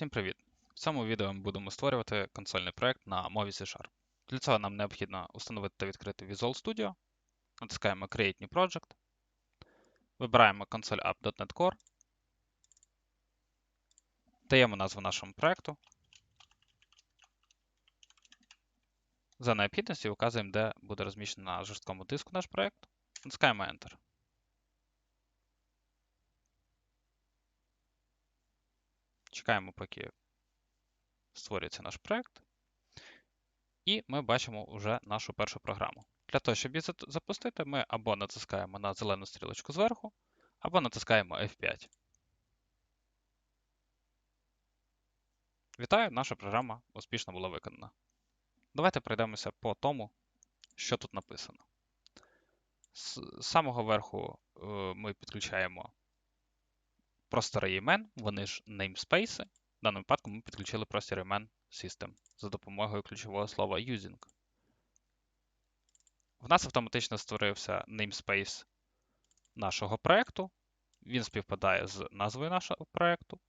Всім привіт! В цьому відео ми будемо створювати консольний проект на мові C-Sharp. Для цього нам необхідно установити та відкрити Visual Studio, натискаємо Create New Project, вибираємо консоль app.NET Core, даємо назву нашому проекту. За необхідністю вказуємо, де буде розміщено на жорсткому диску наш проект, натискаємо Enter. Чекаємо, поки створюється наш проект. І ми бачимо вже нашу першу програму. Для того, щоб її запустити, ми або натискаємо на зелену стрілочку зверху, або натискаємо F5. Вітаю, наша програма успішно була виконана. Давайте пройдемося по тому, що тут написано. З самого верху е, ми підключаємо простори імен, вони ж namespace. В даному випадку ми підключили простір імен System за допомогою ключового слова using. В нас автоматично створився namespace нашого проєкту. Він співпадає з назвою нашого проєкту.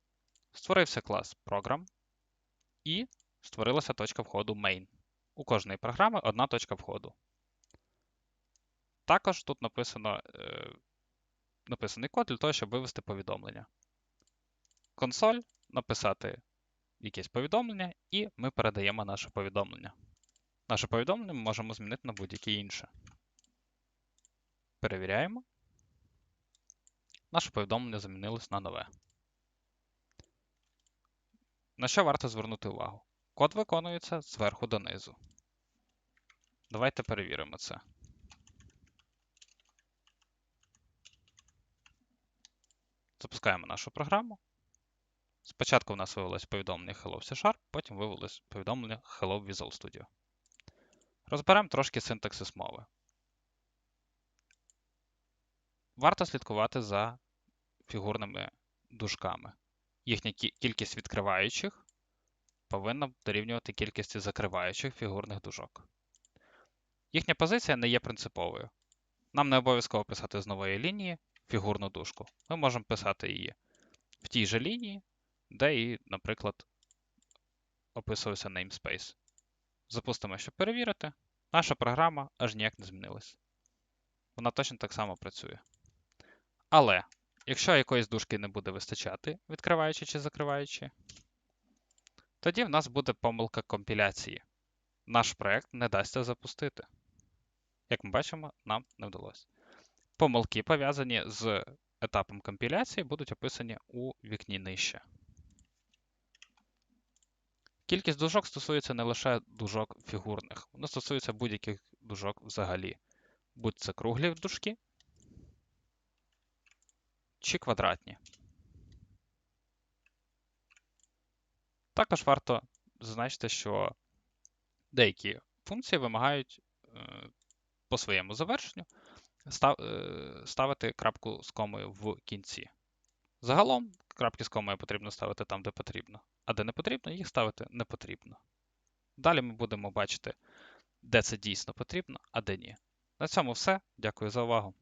Створився клас Program і створилася точка входу Main. У кожної програми одна точка входу. Також тут написано, е, написаний код для того, щоб вивести повідомлення. Консоль написати якесь повідомлення, і ми передаємо наше повідомлення. Наше повідомлення ми можемо змінити на будь-яке інше. Перевіряємо. Наше повідомлення замінилось на нове. На що варто звернути увагу? Код виконується зверху донизу. Давайте перевіримо це. Запускаємо нашу програму. Спочатку в нас вивелось повідомлення Hello C-Sharp, потім вивелось повідомлення Hello Visual Studio. Розберемо трошки синтаксис мови. Варто слідкувати за фігурними дужками. Їхня кількість відкриваючих повинна дорівнювати кількості закриваючих фігурних дужок. Їхня позиція не є принциповою. Нам не обов'язково писати з нової лінії фігурну дужку. Ми можемо писати її в тій же лінії, де і, наприклад, описувався namespace. Запустимо, щоб перевірити. Наша програма аж ніяк не змінилась. Вона точно так само працює. Але, якщо якоїсь дужки не буде вистачати, відкриваючи чи закриваючи, тоді в нас буде помилка компіляції. Наш проєкт не дасться запустити. Як ми бачимо, нам не вдалося. Помилки, пов'язані з етапом компіляції, будуть описані у вікні нижче. Кількість дужок стосується не лише дужок фігурних, воно стосується будь-яких дужок взагалі. Будь це круглі дужки чи квадратні. Також варто зазначити, що деякі функції вимагають е, по своєму завершенню е, ставити крапку з комою в кінці. Загалом крапки з комою потрібно ставити там, де потрібно, а де не потрібно, їх ставити не потрібно. Далі ми будемо бачити, де це дійсно потрібно, а де ні. На цьому все. Дякую за увагу.